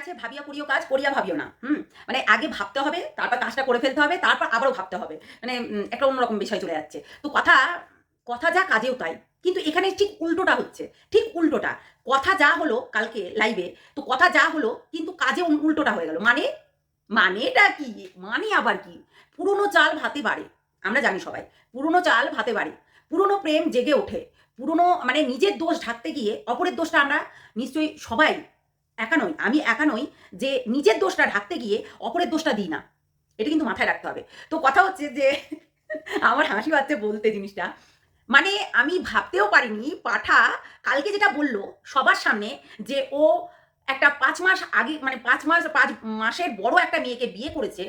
আছে ভাবিয়া করিও কাজ, করিয়া ভাবিও না। হুম? মানে আগে ভাবতে হবে, তারপর কাজটা করে ফেলতে হবে, তারপর আবারও ভাবতে হবে। মানে একটা অন্যরকম বিষয় চলে যাচ্ছে। তো কথা কথা যা কাজেও তাই। কিন্তু এখানে ঠিক উল্টোটা হচ্ছে। ঠিক উল্টোটা। কথা যা হলো কালকে লাইভে তো কথা যা হলো কিন্তু কাজে উল্টোটা হয়ে গেল। মানে? মানেটা কি? মানে আবার কি? পুরনো চাল ভাতে বাড়ে। আমরা জানি সবাই। পুরনো চাল ভাতে বাড়ে। পুরনো প্রেম জেগে ওঠে। পুরনো মানে নিজের দোষ ঢাকতে গিয়ে অপরের দোষটা আমরা নিশ্চয়ই সবাই একা নই, আমি একা নই যে নিজের দোষটা ঢাকতে গিয়ে অপরের দোষটা দিই না। এটা কিন্তু মাথায় রাখতে হবে। তো কথা হচ্ছে যে আমার হাসি পাচ্ছে বলতে জিনিসটা মানে আমি ভাবতেও পারিনি, পাঠা কালকে যেটা বলল সবার সামনে যে ও একটা পাঁচ মাস আগে মানে পাঁচ মাস, পাঁচ মাসের বড় একটা মেয়েকে বিয়ে করেছে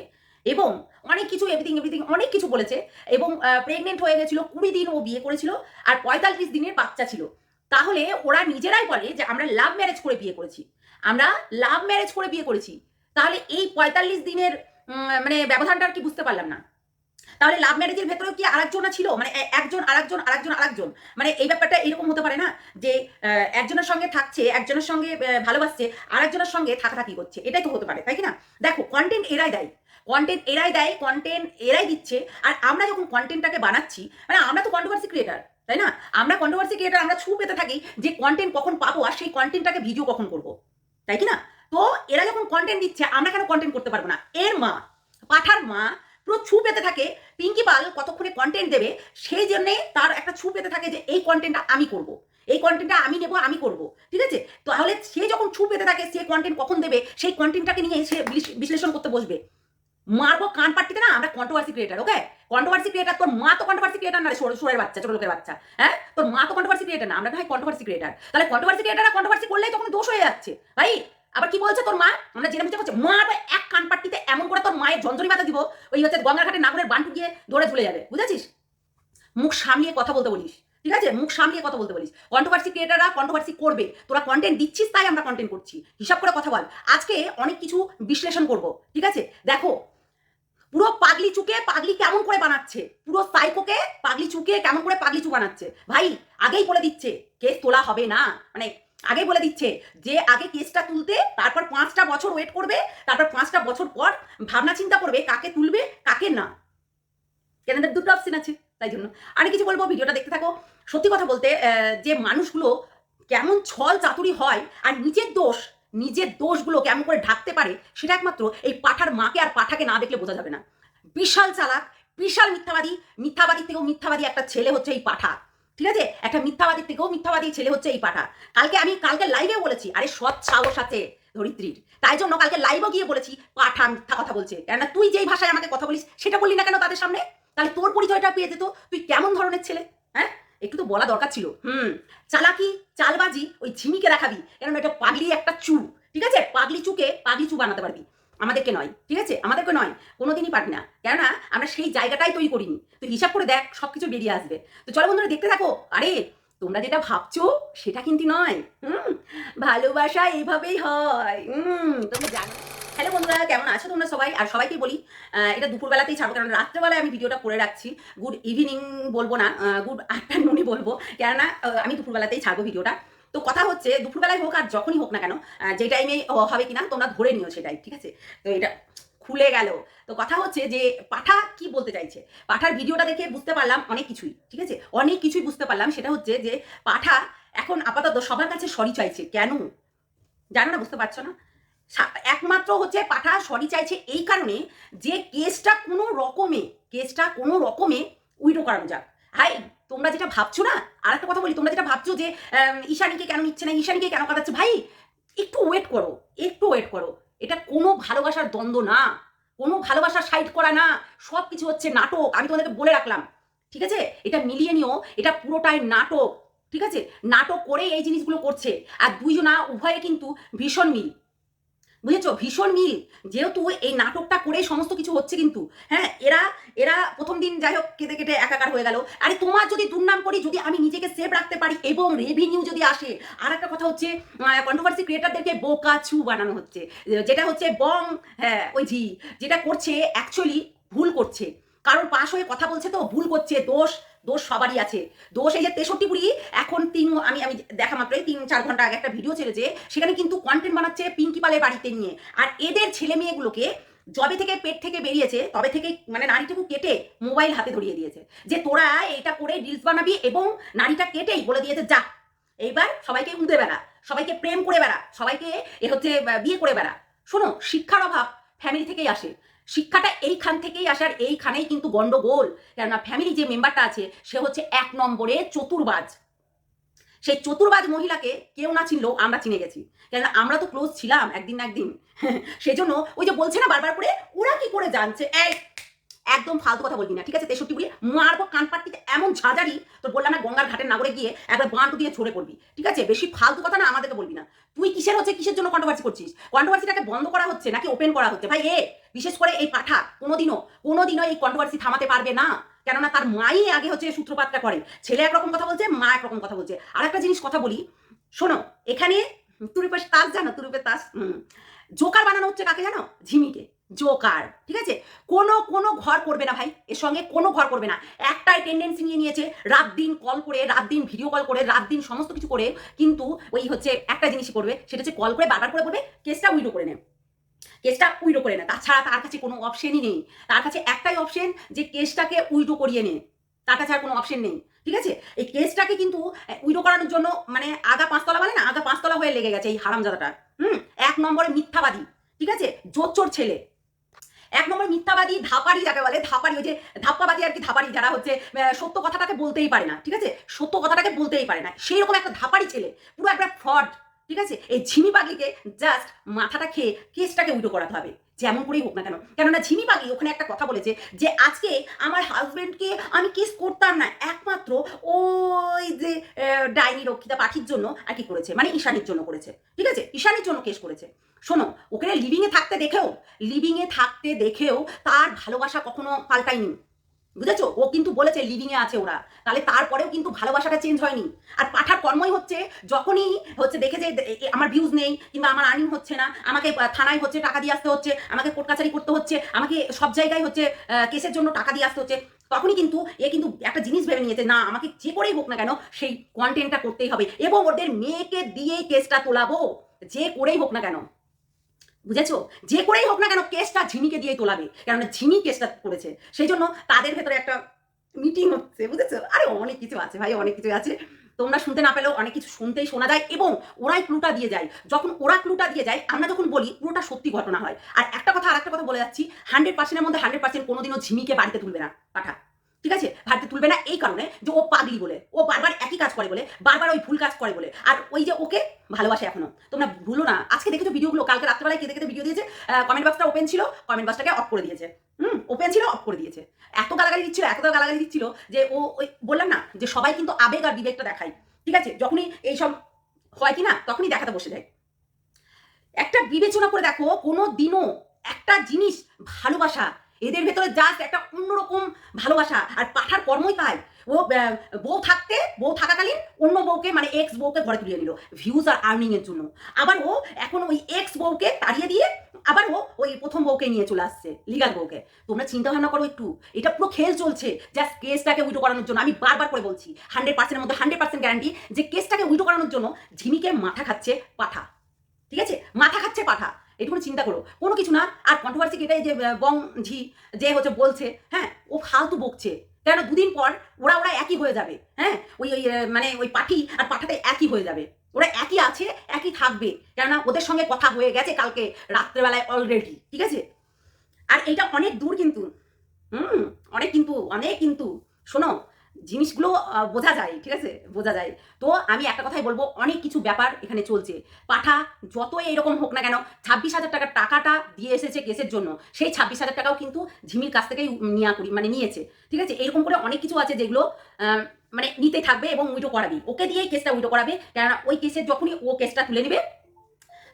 এবং অনেক কিছু এভরিথিং এভরিথিং অনেক কিছু বলেছে এবং প্রেগনেন্ট হয়ে গেছিল, কুড়ি দিন ও বিয়ে করেছিল, আর পঁয়তাল্লিশ দিনের বাচ্চা ছিল। তাহলে ওরা নিজেরাই বলে যে আমরা লাভ ম্যারেজ করে বিয়ে করেছি। আমরা লাভ ম্যারেজ করে বিয়ে করেছি। তাহলে এই পঁয়তাল্লিশ দিনের মানে ব্যবধানটা আর কি বুঝতে পারলাম না। তাহলে লাভ ম্যারেজের ভেতরেও কি আরেকজন ছিল? মানে একজন, আরেকজন আরেকজন আরেকজন। মানে এই ব্যাপারটা এরকম হতে পারে না যে একজনের সঙ্গে থাকছে, একজনের সঙ্গে ভালোবাসছে, আরেকজনের সঙ্গে থাকাথাকি করছে। এটাই তো হতে পারে, তাই কি না? দেখো কন্টেন্ট এরাই দেয়। কন্টেন্ট এরাই দেয় কন্টেন্ট এরাই দিচ্ছে। আর আমরা যখন কন্টেন্টটাকে বানাচ্ছি মানে আমরা তো কন্ট্রোভার্সি ক্রিয়েটার তাই না? আমরা কন্ট্রোভার্সি ক্রিয়েটার আমরা ছু পেতে থাকি যে কন্টেন্ট কখন পাবো আর সেই কন্টেন্টটাকে ভিডিও কখন করব। তাই কি না? তো এরা যখন কন্টেন্ট দিচ্ছে, আমরা কেন কন্টেন্ট করতে পারব না? এর মা, পাঠার মা পুরো ছু পেতে থাকে, পিঙ্কি পাল কতক্ষণে কন্টেন্ট দেবে, সেই জন্যে তার একটা ছু পেতে থাকে যে এই কন্টেন্টটা আমি করব। এই কন্টেন্টটা আমি নেব, আমি করব। ঠিক আছে? তাহলে সে যখন ছু পেতে থাকে, সে কন্টেন্ট কখন দেবে, সেই কন্টেন্টটাকে নিয়ে সে বিশ্লেষণ করতে বসবে। মারবো কান পাট্টিতে না, আমরা controversy creator okay controversy creator তোর মা তো কন্ট্রোভার্সি ক্রিয়েটার না সোরের বাচ্চা, ছোট লোকের বাচ্চা হ্যাঁ? তোর মা তো কন্ট্রোভার্সি ক্রিয়েটার না, আমরা ভাই কন্ট্রোভার্সি ক্রিয়েটার তাহলে কন্ট্রোভার্সি ক্রিয়েটাররা কন্ট্রোভার্সি করলেই তখন দোষ হয়ে যাচ্ছে, ভাই। আবার কি বলছে তোর মা? আমরা জেনে বুঝতে পারছি? মা আবার এক কান পাট্টিতে এমন করে তোর মায়ের ঝঞ্ঝরি বাতা দিব, ওই হচ্ছে গঙ্গার ঘাটে নাগরের বান্টু গিয়ে দৌড়ে ঝুলে যাবে, বুঝেছিস? মুখ সামলিয়ে কথা বলতে বলিস, ঠিক আছে? মুখ সামলিয়ে কথা বলতে বলিস। কন্ট্রোভার্সি ক্রিয়েটাররা কন্ট্রোভার্সি করবে, তোরা কন্টেন্ট দিচ্ছিস তাই আমরা কন্টেন্ট করছি। হিসাব করে কথা বল। আজকে অনেক কিছু বিশ্লেষণ করব, ঠিক আছে? দেখো পাগলি চুকে পাগলি কেমন করে বানাচ্ছে? পুরো সাইকোকে পাগলি চুকে কেমন করে পাগলি চু বানাচ্ছে? ভাই, আগেই বলে দিচ্ছে, কেস তোলা হবে না। মানে আগেই বলে দিচ্ছে যে, আগে কেসটা তুলতে, তারপর পাঁচটা বছর ওয়েট করবে, তারপর পাঁচটা বছর পর ভাবনা চিন্তা করবে কাকে তুলবে, কাকে না। কেন দুটো অপশন আছে, তাই জন্য। আর কিছু বলব, ভিডিওটা দেখতে থাকো। সত্যি কথা বলতে যে মানুষগুলো কেমন ছল চাতুরি হয় আর নিজের দোষ, নিজের দোষগুলো কেমন করে ঢাকতে পারে, সেটা একমাত্র এই পাঠার মাকে আর পাঠাকে না দেখলে বোঝা যাবে না। বিশাল চালাক, বিশাল মিথ্যাবাদী, মিথ্যাবাদীর থেকেও মিথ্যাবাদী একটা ছেলে হচ্ছে এই পাঠা। ঠিক আছে? একটা মিথ্যাবাদীর থেকেও মিথ্যাবাদী ছেলে হচ্ছে এই পাঠা। কালকে আমি, কালকে লাইভে বলেছি, আরে সৎ সাহস আছে ধরিত্রীর। তাই জন্য কালকে লাইভও গিয়ে বলেছি, পাঠা মিথ্যা কথা বলছে। কেননা তুই যেই ভাষায় আমাকে কথা বলিস, সেটা বললি না কেন তাদের সামনে? তাহলে তোর পরিচয়টা পেয়ে যেত, তুই কেমন ধরনের ছেলে? হ্যাঁ? একটু তো বলা দরকার ছিল। হুম, চালাকি, চালবাজি, ওই ঝিমিকে দেখাবি। কেন এটা পাগলি একটা চু। ঠিক আছে? পাগলি চুকে পাগলি চু বানাতে পারবি। আমাদেরকে নয়, ঠিক আছে? আমাদেরকে নয়, কোনোদিনই পারবি না। কেননা আমরা সেই জায়গাটাই তৈরি করিনি। তুই হিসাব করে দেখ সব কিছু বেরিয়ে আসবে। তো চলো বন্ধুরা, দেখতে থাকো। আরে, তোমরা যেটা ভাবছ, সেটা কিন্তু নয়। হুম? ভালোবাসা এইভাবেই হয়। হুম তুমি জানো। হ্যালো বন্ধুরা, কেমন আছো তোমরা সবাই? আর সবাইকে বলি এটা দুপুরবেলাতেই ছাড়বো কারণ রাত্রেবেলায় আমি ভিডিওটা করে রাখছি। গুড ইভিনিং বলব না গুড আফটারনুনই বলব। কেননা আমি দুপুরবেলাতেই ছাড়বো ভিডিওটা। তো কথা হচ্ছে, দুপুরবেলায় হোক আর যখনই হোক না কেন যে টাইমে হবে কিনা, তোমরা ধরে নিও সেটাই, ঠিক আছে? তো এটা খুলে গেল। তো কথা হচ্ছে যে, পাঠা কি বলতে চাইছে? পাঠার ভিডিওটা দেখে বুঝতে পারলাম অনেক কিছুই, ঠিক আছে? অনেক কিছুই বুঝতে পারলাম, সেটা হচ্ছে যে, পাঠা এখন আপাতত সবার কাছে সরি চাইছে, কেন? জানো না, বুঝতে পারছ না? একমাত্র হচ্ছে পাঠা সরি চাইছে এই কারণে যে কেসটা কোনো রকমে কেসটা কোনো রকমে উইডো করানো যাক। হাই তোমরা যেটা ভাবছ না আর একটা কথা বলি, তোমরা যেটা ভাবছ যে ঈশানীকে কেন নিচ্ছে না, ঈশানীকে কেন কাটাচ্ছে ভাই, একটু ওয়েট করো, একটু ওয়েট করো। এটা কোনো ভালোবাসার দ্বন্দ্ব না, কোনো ভালোবাসার সাইড করা না সব কিছু হচ্ছে নাটক, আমি তোমাদেরকে বলে রাখলাম, ঠিক আছে? এটা মিলিয়ে নিও, এটা পুরোটাই নাটক, ঠিক আছে? নাটক করে এই জিনিসগুলো করছে, আর দুইজনা, উভয়ে কিন্তু ভীষণ মিল। বুঝেছ? ভীষণ মিল। যেহেতু এই নাটকটা করে সমস্ত কিছু হচ্ছে কিন্তু হ্যাঁ এরা এরা প্রথম দিন যাই হোক কেটে কেটে একাকার হয়ে গেল। আরে তোমার যদি দুর্নাম করি, যদি আমি নিজেকে সেভ রাখতে পারি এবং রেভিনিউ যদি আসে আর একটা কথা হচ্ছে কন্ট্রোভার্সি ক্রিয়েটারদেরকে বোকা ছু বানানো হচ্ছে। যেটা হচ্ছে বং হ্যাঁ ওই ঝি, যেটা করছে অ্যাকচুয়ালি ভুল করছে। কারণ পাশ হয়ে কথা বলছে তো, ভুল করছে, দোষ দোষ সবারই আছে। দোষ এই যে তেষট্টি পুরি এখন তিন, আমি আমি দেখা মাত্রই তিন, চার ঘণ্টা আগে একটা ভিডিও ছেড়েছে, সেখানে কিন্তু কন্টেন্ট বানাচ্ছে পিঙ্কি পালের বাড়িতে নিয়ে। আর এদের ছেলে মেয়েগুলোকে জবে থেকে পেট থেকে বেরিয়েছে, তবে থেকে মানে নারীটুকু কেটে মোবাইল হাতে ধরিয়ে দিয়েছে। যে তোরা এটা করে রিলস বানাবি এবং নারীটা কেটেই বলে দিয়েছে, যা। এইবার সবাইকে উঁদে বেড়া সবাইকে প্রেম করে বেড়া, সবাইকে এ হচ্ছে বিয়ে করে বেড়া। শোনো, শিক্ষার অভাব ফ্যামিলি থেকেই আসে। শিক্ষাটা এইখান থেকেই আসার, এইখানেই কিন্তু গন্ডগোল। কেননা ফ্যামিলি যে মেম্বারটা আছে, সে হচ্ছে এক নম্বরে চতুর্বাজ। সেই চতুর্বাজ মহিলাকে কেউ না চিনলেও আমরা চিনে গেছি। কেননা আমরা তো ক্লোজ ছিলাম একদিন না একদিন। সেজন্য ওই যে বলছে না বারবার করে, ওরা কি করে জানছে? এই একদম ফালতু কথা বলবি না, ঠিক আছে? তেষট্টি বলি, মারবো কানপাট্টিতে এমন ঝাঁঝারি, তোর বললাম না গঙ্গার ঘাটের নাগরে গিয়ে একবার বাঁটু দিয়ে ছড়ে পড়বি, ঠিক আছে? বেশি ফালতু কথা না আমাদেরকে বলবি না। তুই কিসের হচ্ছে, কিসের জন্য কন্ট্রোভার্সি করছিস? কন্ট্রোভার্সিটাকে বন্ধ করা হচ্ছে নাকি ওপেন করা হচ্ছে? ভাই, এ, বিশেষ করে এই পাঠা, কোনোদিনও কোনোদিনও এই কন্ট্রোভার্সি থামাতে পারবে না। কেননা তার মাই আগে হচ্ছে সূত্রপাতটা করে। ছেলে একরকম কথা বলছে, মা একরকম কথা বলছে। আর একটা জিনিস কথা বলি, শোনো, এখানে তুরুপের তাস জানো, তুরুপের তাস জোকার বানানো হচ্ছে কাকে জানো? ঝিমিকে, জোকার, ঠিক আছে? কোনো কোনো ঘর করবে না ভাই। এর সঙ্গে কোনো ঘর করবে না। একটাই টেন্ডেন্সি নিয়ে নিয়েছে, রাত দিন কল করে, রাত দিন ভিডিও কল করে, রাত দিন সমস্ত কিছু করে, কিন্তু ওই হচ্ছে একটা জিনিসই করবে, সেটা হচ্ছে কল করে বারবার করে করবে কেসটা উইডো করে নে। কেসটা উইডো করে না। তাছাড়া তার কাছে কোনো অপশনই নেই। তার কাছে একটাই অপশন যে কেসটাকে উইডো করিয়ে নে। তার কাছে আর কোনো অপশন নেই। ঠিক আছে? এই কেসটাকে কিন্তু উইডো করানোর জন্য মানে আগা পাঁচতলা মানে না আগা পাঁচতলা হয়ে লেগে গেছে এই হারামজাদাটা। হুম? এক নম্বরে মিথ্যাবাদী। ঠিক আছে? জোচ্চোর ছেলে। এক নম্বর মিথ্যাবাদী ধাপারি যাকে বলে ধাপারি ওই যে ধাপ্পাবাদী আর কি ধাপারি যারা হচ্ছে সত্য কথাটাকে বলতেই পারে না, ঠিক আছে? সত্য কথাটাকে বলতেই পারে না। সেই রকম একটা ধাপারি ছেলে, পুরো একটা ফ্রড ঠিক আছে? এই ঝিমি পাগলিকে জাস্ট মাথাটা খেয়ে কেসটাকে উল্টো করাতে হবে। যেমন করেই হোক না কেন। কেননা ঝিমি পাখি ওখানে একটা কথা বলেছে যে, আজকে আমার হাজবেন্ডকে আমি কিস করতাম না, একমাত্র ওই যে ডাইনি রক্ষিতা পাখির জন্য আর কি করেছে মানে ঈশানির জন্য করেছে। ঠিক আছে? ঈশানির জন্য কেস করেছে। শোনো, ওখানে লিভিংয়ে থাকতে দেখেও লিভিংয়ে থাকতে দেখেও তার ভালোবাসা কখনো পাল্টায়নি। বুঝেছ? ও কিন্তু বলেছে লিভিংয়ে আছে ওরা। তাহলে তারপরেও কিন্তু ভালোবাসাটা চেঞ্জ হয়নি। আর পাঠার কর্মই হচ্ছে যখনই হচ্ছে দেখে যে এ- এ- আমার ভিউজ নেই, কিংবা আমার আর্নিং হচ্ছে না, আমাকে থানায় হচ্ছে টাকা দিয়ে আসতে হচ্ছে, আমাকে কোর্ট কাছারি করতে হচ্ছে, আমাকে সব জায়গায় হচ্ছে কেসের জন্য টাকা দিয়ে আসতে হচ্ছে, তখনই কিন্তু এ কিন্তু একটা জিনিস ভেবে নিয়েছে, না, আমাকে যে করেই হোক না কেন, সেই কন্টেন্টটা করতেই হবে। এবং ওদের মেয়েকে দিয়েই কেসটা তোলাবো, যে করেই হোক না কেন। বুঝেছ? যে করেই হোক না কেন কেসটা ঝিমিকে দিয়ে তোলাবে। কেননা ঝিমি কেসটা করেছে। সেই জন্য তাদের ভেতরে একটা মিটিং হচ্ছে, বুঝেছ? আরে অনেক কিছু আছে ভাই, অনেক কিছু আছে। তোমরা শুনতে না পেলেও অনেক কিছু শুনতেই শোনা যায় এবং ওরাই ক্লুটা দিয়ে যায়। যখন ওরা ক্লুটা দিয়ে যায়, আমরা যখন বলি, পুরোটা সত্যি ঘটনা হয়। আর একটা কথা আর একটা কথা বলে যাচ্ছি হান্ড্রেড পার্সেন্টের মধ্যে হান্ড্রেড পার্সেন্ট কোনোদিনও ঝিমিকে বাড়িতে তুলবে না, পাঠা। ঠিক আছে? বাড়িতে তুলবে না এই কারণে যে ও পাগলি বলে, ও বারবার একই কাজ করে বলে, বারবার ওই ভুল কাজ করে বলে। আর ওই যে ওকে ভালোবাসে এখনও। তোমরা ভুলো না। আজকে দেখেছ ভিডিওগুলো? কালকে রাত্রেবেলায় কেঁদে কেঁদে ভিডিও দিয়েছে? কমেন্ট বক্সটা ওপেন ছিল। কমেন্ট বক্সটাকে অফ করে দিয়েছে। হুম? ওপেন ছিল অফ করে দিয়েছে। এত গালাগালি দিচ্ছিল, এত গালাগালি দিচ্ছিল যে ও ওই বললাম না যে সবাই কিন্তু আবেগ আর বিবেকটা দেখায়। ঠিক আছে? যখনই এইসব হয় কি না তখনই দেখাতে বসে যায়। একটা বিবেচনা করে দেখো কোনো দিনও একটা জিনিস ভালোবাসা, এদের ভেতরে জাস্ট একটা অন্যরকম ভালোবাসা আর পাঠার কর্মই তাই। ও বউ থাকতে, বউ থাকাকালীন অন্য বউকে মানে এক্স বউকে ঘরে তুলিয়ে নিল। ভিউজ আর আর্নিংয়ের জন্য। আবার ও এখন ওই এক্স বউকে তাড়িয়ে দিয়ে আবার ও ওই প্রথম বউকে নিয়ে চলে আসছে লিগাল বউকে। তোমরা চিন্তা ভাবনা করো একটু। এটা পুরো খেল চলছে। জাস্ট কেসটাকে উইডো করানোর জন্য। আমি বারবার করে বলছি হান্ড্রেড পার্সেন্টের মধ্যে হান্ড্রেড পার্সেন্ট গ্যারান্টি যে কেসটাকে উইডো করানোর জন্য ঝিমিকে মাথা খাচ্ছে পাঠা। ঠিক আছে? মাথা খাচ্ছে পাঠা। এটুকু চিন্তা করো। কোনো কিছু না। আর কন্ট্রোভার্সি এটাই যে বং ঝি যে হচ্ছে বলছে হ্যাঁ ও ফালতু বকছে। কেন দুদিন পর ওরা ওরা একই হয়ে যাবে। হ্যাঁ ওই ওই মানে ওই পাঠি আর পাঠাতে একই হয়ে যাবে। ওরা একই আছে, একই থাকবে। কেননা ওদের সঙ্গে কথা হয়ে গেছে কালকে, রাত্রেবেলায় অলরেডি ঠিক আছে? আর এটা অনেক দূর কিন্তু। হুম, অনেক কিন্তু অনেক কিন্তু। শোনো জিনিসগুলো বোঝা যায়, ঠিক আছে? বোঝা যায়। তো আমি একটা কথাই বলব, অনেক কিছু ব্যাপার এখানে চলছে। পাঠা যতই এরকম হোক না কেন, ছাব্বিশ হাজার টাকার টাকাটা দিয়ে এসেছে কেসের জন্য। সেই ছাব্বিশ হাজার টাকাও কিন্তু ঝিমির কাছ থেকেই নিয়া করি মানে নিয়েছে। ঠিক আছে? এরকম করে অনেক কিছু আছে যেগুলো মানে নিতে থাকবে এবং উইটো করাবি। ওকে দিয়েই কেসটা উইটো করাবে, কেননা ওই কেসের যখনই ও কেসটা তুলে নেবে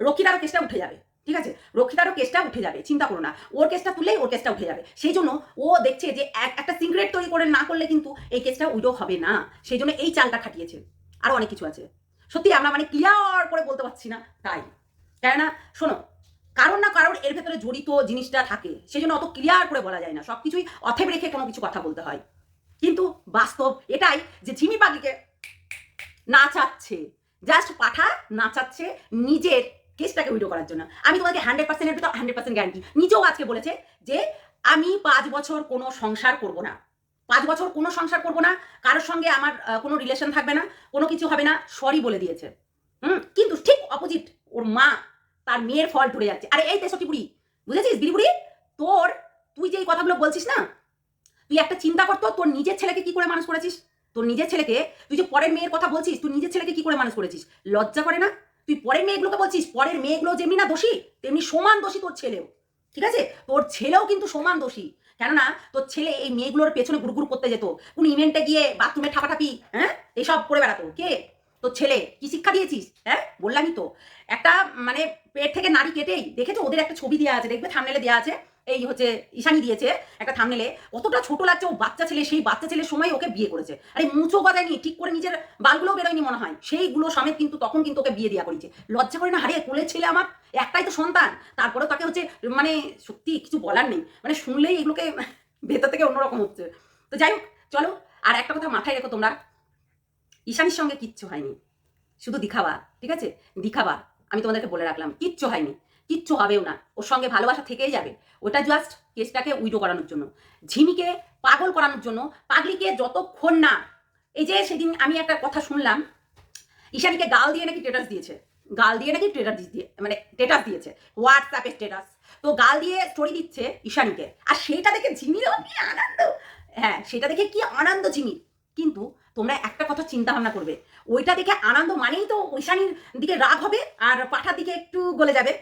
রক্ষিতারও কেসটা উঠে যাবে। ঠিক আছে? রক্ষিতারও কেসটা উঠে যাবে, চিন্তা করো না। ওর কেসটা তুললেই ওর কেসটা উঠে যাবে। সেই জন্য ও দেখছে যে এক- একটা সিক্রেট তৈরি করে না করলে কিন্তু এই কেসটা উইডো হবে না। সেই জন্য এই চালটা খাটিয়েছে। আরও অনেক কিছু আছে। সত্যি আমরা মানে ক্লিয়ার করে বলতে পারছি না, তাই। কেননা শোনো, কারোর না কারোর এর ভেতরে জড়িত জিনিসটা থাকে। সেই জন্য অত ক্লিয়ার করে বলা যায় না। সব কিছুই অথেব রেখে কোনো কিছু কথা বলতে হয়। কিন্তু বাস্তব এটাই যে ঝিমি পাগলিকে নাচাচ্ছে। জাস্ট পাঠা নাচাচ্ছে নিজের কেসটাকে উইডো করার জন্য। আমি তোমাকে হান্ড্রেড পার্সেন্ট তো হান্ড্রেড পার্সেন্ট গ্যারান্টি নিজেও আজকে বলেছে যে আমি পাঁচ বছর কোনো সংসার করব না। পাঁচ বছর কোনো সংসার করব না, কারোর সঙ্গে আমার কোনো রিলেশন থাকবে না, কোনো কিছু হবে না সরি বলে দিয়েছে। হুম, কিন্তু ঠিক অপোজিট ওর মা তার মেয়ের ফল টুরে যাচ্ছে। আরে এই তেষট্টি বুড়ি বুঝেছিস বিড়ি বুড়ি তোর, তুই যে এই কথাগুলো বলছিস না, তুই একটা চিন্তা করতো তোর নিজের ছেলেকে কি করে মানুষ করেছিস? তোর নিজের ছেলেকে, তুই যে পরের মেয়ের কথা বলছিস, তুই নিজের ছেলেকে কি করে মানুষ করেছিস? লজ্জা করে না? তুই পরের মেয়েগুলোকে বলছিস? পরের মেয়েগুলো যেমনি না দোষী, তেমনি সমান দোষী তোর ছেলেও। ঠিক আছে? তোর ছেলেও কিন্তু সমান দোষী। কেননা, তোর ছেলে এই মেয়েগুলোর পেছনে গুড়গুড় করতে যেত। কোন ইভেন্টে গিয়ে বাথরুমে ঠাপাঠাপি হ্যাঁ? এইসব করে বেড়াতো। কে? তোর ছেলে। কি শিক্ষা দিয়েছিস? হ্যাঁ? বললামই তো। একটা মানে পেট থেকে নারী কেটেই, দেখেছ? ওদের একটা ছবি দেওয়া আছে, দেখবে? থামনেলে দেওয়া আছে। এই হচ্ছে ঈশানি দিয়েছে একটা থামনেলে অতটা ছোট লাগছে ও বাচ্চা ছেলে, সেই বাচ্চা ছেলের সময় ওকে বিয়ে করেছে। আরে মুচো গজায়নি ঠিক করে নিজের বালগুলোও বেরোয়নি মনে হয়। সেইগুলো সমেত কিন্তু তখন কিন্তু ওকে বিয়ে দেওয়া করেছে। লজ্জা করে না হারিয়ে কোলের ছেলে আমার, একটাই তো সন্তান। তারপরেও তাকে হচ্ছে মানে সত্যি কিছু বলার নেই। মানে শুনলেই এগুলোকে ভেতর থেকে অন্যরকম হচ্ছে। তো যাই হোক, চলো, আর একটা কথা মাথায় রেখো তোমরা। ঈশানির সঙ্গে কিচ্ছু হয়নি। শুধু দিখাবা, ঠিক আছে? দিখাবা, আমি তোমাদেরকে বলে রাখলাম, কিচ্ছু হয়নি। কিচ্ছু হবেও না। ওর সঙ্গে ভালোবাসা থেকেই যাবে। ওটা জাস্ট কেসটাকে উইডো করানোর জন্য। ঝিমিকে পাগল করানোর জন্য পাগলিকে যতক্ষণ না এই যে সেদিন আমি একটা কথা শুনলাম, ঈশানীকে গাল দিয়ে নাকি স্টেটাস দিয়েছে। গাল দিয়ে নাকি স্টেটাস দিয়ে মানে স্টেটাস দিয়েছে। হোয়াটসঅ্যাপে স্টেটাস তো গাল দিয়ে স্টোরি দিচ্ছে ঈশানীকে। আর সেটা দেখে ঝিমিরও কি আনন্দ? হ্যাঁ সেটা দেখে কি আনন্দ ঝিমির। কিন্তু তোমরা একটা কথা চিন্তা ভাবনা করবে। ওইটা দেখে আনন্দ মানেই তো ঈশানীর দিকে রাগ হবে আর পাঠার দিকে একটু গলে যাবে।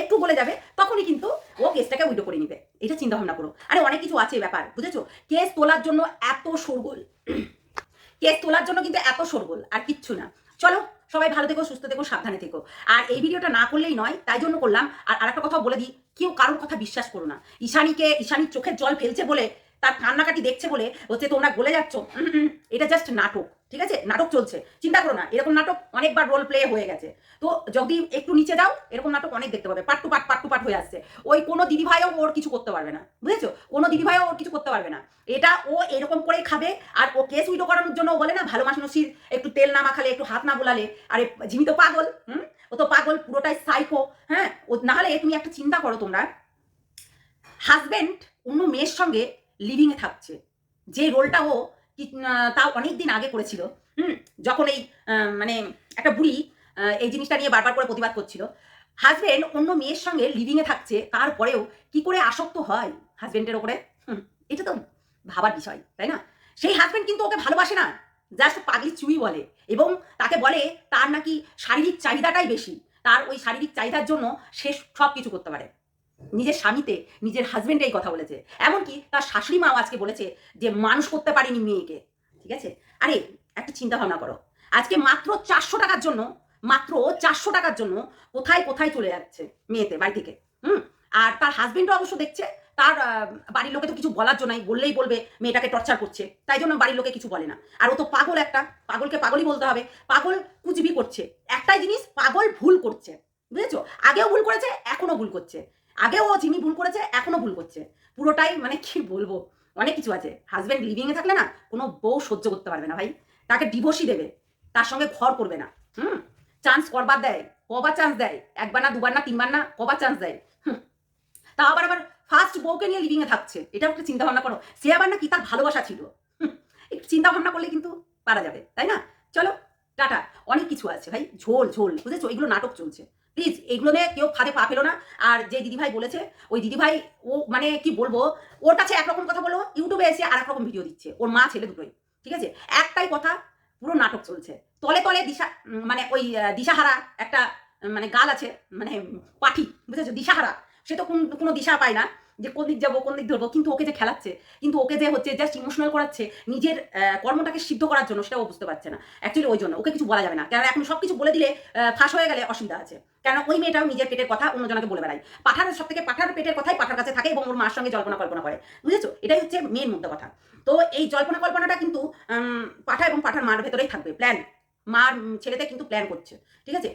একটু গলে যাবে, তখনই কিন্তু ও কেসটাকে উইডো করে নিবে। এটা চিন্তা ভাবনা করো। আরে অনেক কিছু আছে ব্যাপার, বুঝেছ? কেস তোলার জন্য এত শোরগোল। কেস তোলার জন্য কিন্তু এত শোরগোল, আর কিচ্ছু না। চলো, সবাই ভালো থেকো, সুস্থ থেকো, সাবধানে থেকো। আর এই ভিডিওটা না করলেই নয়, তাই জন্য করলাম। আর আরেকটা কথা বলে দিই, কেউ কারোর কথা বিশ্বাস করো না। ঈশানীকে, ঈশানীর চোখের জল ফেলছে বলে তার কান্নাকাটি দেখছে বলে হচ্ছে তোমরা গলে যাচ্ছ। এটা জাস্ট নাটক, ঠিক আছে? নাটক চলছে। চিন্তা করো না, এরকম নাটক অনেকবার রোল প্লে হয়ে গেছে। তো যদি একটু নিচে যাও, এরকম নাটক অনেক দেখতে পাবে। পাট টু পাট পাট টু পাট হয়ে আসছে। ওই কোনো দিদিভাইও ওর কিছু করতে পারবে না, বুঝেছ? কোনো দিদিভাইও ওর কিছু করতে পারবে না। এটা ও এরকম করেই খাবে, আর ও কেস উইডো করানোর জন্য বলে না, ভালো মাসনসির একটু তেল না মাখালে, একটু হাত না বোলালে, আরে ঝিমি তো পাগল, হুম? ও তো পাগল, পুরোটাই সাইকো হ্যাঁ? ও নাহলে তুমি একটা চিন্তা করো তোমরা হাজবেন্ড অন্য মেয়ের সঙ্গে লিভিংয়ে থাকছে। যে রোলটা ও তাও অনেক দিন আগে করেছিল। হুম যখন এই মানে একটা বুড়ি এই জিনিসটা নিয়ে বারবার করে প্রতিবাদ করছিল। হাজব্যান্ড অন্য মেয়ের সঙ্গে লিভিংয়ে থাকছে তারপরেও কি করে আসক্ত হয় হাজব্যান্ডের ওপরে? হুম, এটা তো ভাবার বিষয় তাই না? সেই হাজব্যান্ড কিন্তু ওকে ভালোবাসে না। জাস্ট পাগলি চুই বলে এবং তাকে বলে তার নাকি শারীরিক চাহিদাটাই বেশি। তার ওই শারীরিক চাহিদার জন্য সে সব কিছু করতে পারে। নিজের স্বামীতে নিজের হাজবেন্ড এই কথা বলেছে। এমনকি তার শাশুড়ি মাও আজকে বলেছে যে মানুষ করতে পারিনি মেয়েকে। ঠিক আছে? আরে একটা চিন্তা ভাবনা করো। আজকে মাত্র চারশো টাকার জন্য মাত্র চারশো টাকার জন্য কোথায় কোথায় চলে যাচ্ছে মেয়েতে বাড়ি থেকে? হুম? আর তার হাজবেন্ডও অবশ্য দেখছে তার বাড়ির লোকে তো কিছু বলার জন্য নাই, বললেই বলবে মেয়েটাকে টর্চার করছে। তাই জন্য বাড়ির লোকে কিছু বলে না। আর ও তো পাগল একটা পাগলকে পাগলই বলতে হবে। পাগল কুচবি করছে একটাই জিনিস পাগল ভুল করছে। বুঝেছ? আগেও ভুল করেছে এখনও ভুল করছে। আগেও ও জিমি ভুল করেছে, এখনও ভুল করছে। পুরোটাই মানে কি বলব? অনেক কিছু আছে। হাজব্যান্ড লিভিংয়ে থাকলে না, কোনো বউ সহ্য করতে পারবে না ভাই। তাকে ডিভোর্সই দেবে। তার সঙ্গে ঘর করবে না। হুম? চান্স করবার দেয়। কবার চান্স দেয়? একবার না, দুবার না, তিনবার না, কবার চান্স দেয়। তা আবার আবার ফার্স্ট বউকে নিয়ে লিভিংয়ে থাকছে। এটা একটু চিন্তা ভাবনা করো। সে আবার না কি তার ভালোবাসা ছিল। একটু চিন্তা ভাবনা করলে কিন্তু পারা যাবে, তাই না? চলো, টাটা। অনেক কিছু আছে ভাই। ঝোল ঝোল। বুঝেছ? এগুলো নাটক চলছে। প্লিজ এগুলো নিয়ে কেউ ফাঁদে পা ফেলো না। আর যে দিদিভাই বলেছে, ওই দিদিভাই, ও মানে কি বলব, ওর কাছে একরকম কথা বলব ইউটিউবে এসে আর রকম ভিডিও দিচ্ছে, ওর মা ছেলে দুটোই, ঠিক আছে? একটাই কথা, পুরো নাটক চলছে। তলে তলে দিশা মানে ওই দিশাহারা একটা মানে গাল আছে মানে পাঠি, বুঝেছ? দিশাহারা, সে তো কোনো দিশা পায় না। যে কোন দিক যাব, কোন দিক ধরবো, কিন্তু ওকে যে খেলাচ্ছে, কিন্তু ওকে যে হচ্ছে জাস্ট ইমোশনাল করাচ্ছে, নিজের কর্মটাকে সিদ্ধ করার জন্য সেটা ও বুঝতে পারছে না। অ্যাকচুয়ালি ওই জন্য, ওকে কিছু বলা যাবে না। কারণ এখন সব কিছু বলে দিলে ফাঁস হয়ে গেলে অসুবিধা আছে। কেন ওই মেয়েটাও নিজের পেটের কথা অন্যজনকে বলে বেড়ায়। পাঠার সব থেকে পাঠার পেটের কথাই পাঠার কাছে থাকে এবং ওর মার সঙ্গে জল্পনা কল্পনা করে। বুঝেছ? এটাই হচ্ছে মেন মুদ্রা কথা। তো এই জল্পনা কল্পনাটা কিন্তু পাঠা এবং পাঠার মার ভেতরেই থাকবে প্ল্যান মার ছেলেতে কিন্তু প্ল্যান করছে। ঠিক আছে?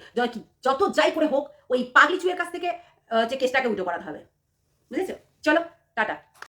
যত যাই করে হোক, ওই পাগলি চুয়ের কাছ থেকে যে কেসটাকে উল্টো করাতে হবে। বুঝেছ? চলো টাটা।